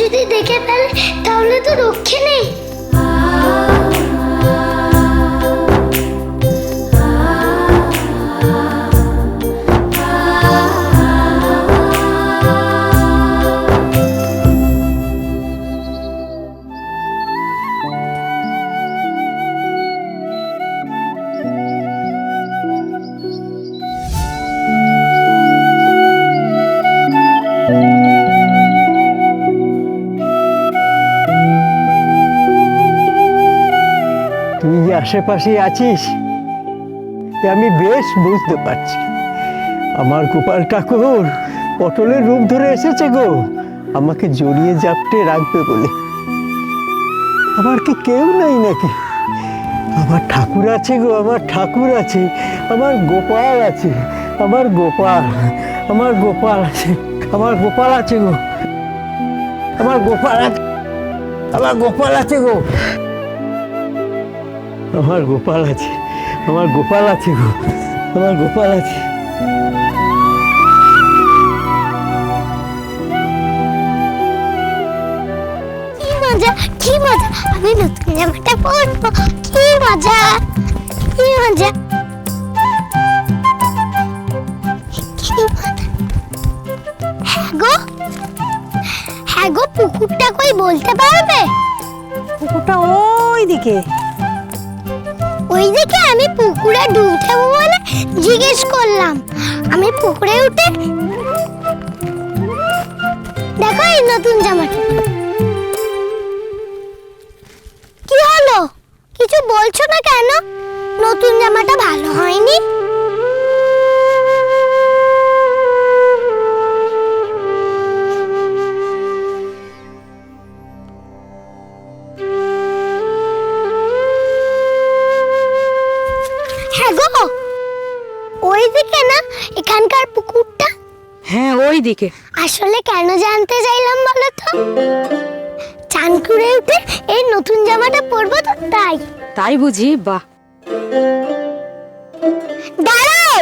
যদি দেখে ফেলে তাহলে তো রক্ষে নেই। তুই যে আশেপাশে আছিস আমি বেশ বুঝতে পারছি। আমার গোপাল ঠাকুর পটলের রূপ ধরে এসেছে গো। আমাকে জড়িয়ে জাপটে রাখবে বলে। আমার কি কেউ নাই নাকি? আমার ঠাকুর আছে গো, আমার ঠাকুর আছে, আমার গোপাল আছে, আমার গোপাল আমার গোপাল আছে, আমার গোপাল আছে গো। আমার গোপাল আছে, আমার গোপাল আছে গো। আমার গোপাল আছে আমার গোপাল আছে গো আমার গোপাল আছে। কি মজা কি মজা আমি নতুন জামাটা পরবো কি মজা কি মজা। কি মজা। হ্যাঁ গো হ্যাঁ গো পুকুরটা কই বলতে পারবে? পুকুরটা ওই দিকে ওই দেখে আমি পুকুরে ডুব বলে জিজ্ঞেস করলাম। আমি পুকুরে উঠে দেখো এই নতুন জামাটা। কি হলো? কিছু বলছো না কেন? নতুন জামাটা ভালো হয়নি? ওই দিকে না এখানকার পুকুরটা? হ্যাঁ ওই দিকে। আসলে কেন জানতে চাইলাম বলো তো? চান করে উঠে এই নতুন জামাটা পরবো তো তাই। তাই বুঝি বাহ। দাঁড়াও!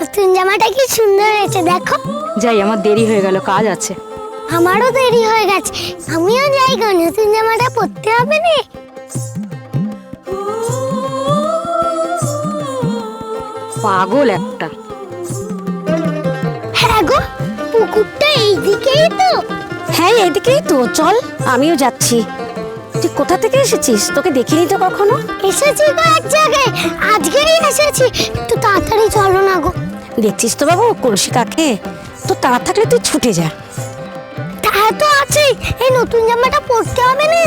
নতুন জামাটা কি সুন্দর হয়েছে দেখো। যাই আমার দেরি হয়ে গেল কাজ আছে। আমারও দেরি হয়ে গেছে। আমিও যাই গো নতুন জামাটা পরতে হবে না। পাগল একটা। হ্যাঁ গো পুকুরটা এই দিকেই তো। হ্যাঁ এদিকেই তো। চল আমিও যাচ্ছি। তুই কোথা থেকে এসেছিস? তোকে দেখিনি তো কখনো? এসেছি গো এক জায়গায়। আজকেই এসেছি। একটু তাড়াতাড়ি চলো না গো। দেখছিস তো বাবু কলসি কাকে? তো তাড়া থাকলে তুই ছুটে যা। তা তো আছেই। এই নতুন জামাটা পরতে হবে না